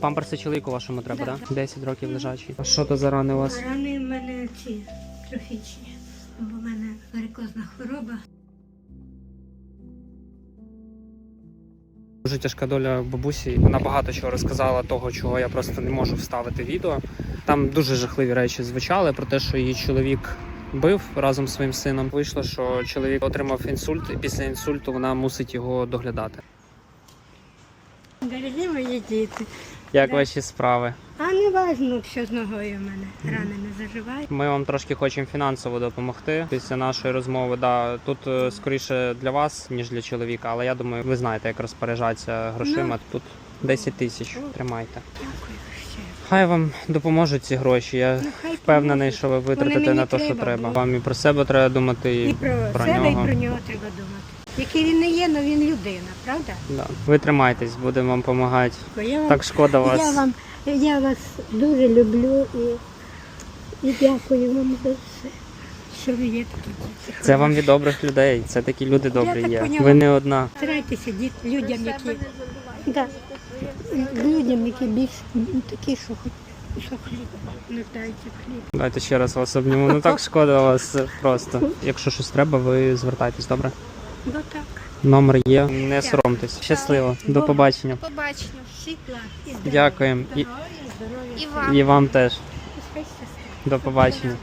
Памперси чоловіку вашому треба, Да. так? 10 років лежачий. А що то за рани у вас? Рани в мене ці трофічні, бо в мене варикозна хвороба. Дуже тяжка доля бабусі. Вона багато чого розказала, того, чого я просто не можу вставити відео. Там дуже жахливі речі звучали про те, що її чоловік бив разом з своїм сином. Вийшло, що чоловік отримав інсульт, і після інсульту вона мусить його доглядати. Дорогі мої діти. Як Да. ваші справи? А не важно, що з ногою в мене рани не заживають. Ми вам трошки хочемо фінансово допомогти після нашої розмови. Да, тут е, скоріше для вас, ніж для чоловіка, але я думаю, ви знаєте, як розпоряджатися грошима. Тут 10 тисяч. Тримайте. Дякую ще. Хай вам допоможуть ці гроші. Я Ну, хай впевнений, що ви витратите мені на те, що треба, Вам і про себе треба думати, і, І про, про себе, нього. і про нього треба думати. Який він не є, але він людина, правда? Да. Ви тримайтесь, будемо вам допомагати. Бо я вам, Так шкода вас. я вам, я вас дуже люблю і, і дякую вам за все, що ви є такі діти. Це вам від добрих людей. Це такі люди добрі так є. поняла. Ви не одна. Старайтеся діти, людям, які да, людям, які більш такі, що хоч що хліб, нуждаються в хліб. Давайте ще раз вас обніму. Ну так шкода вас просто. Якщо щось треба, ви звертайтесь, добре? Бо так. Номер є. Не соромтесь. Щасливо. До побачення. Побачення. Світла і здоров'я. Дякуємо. І, Здоров'я, здоров'я. І вам. і вам теж. До побачення.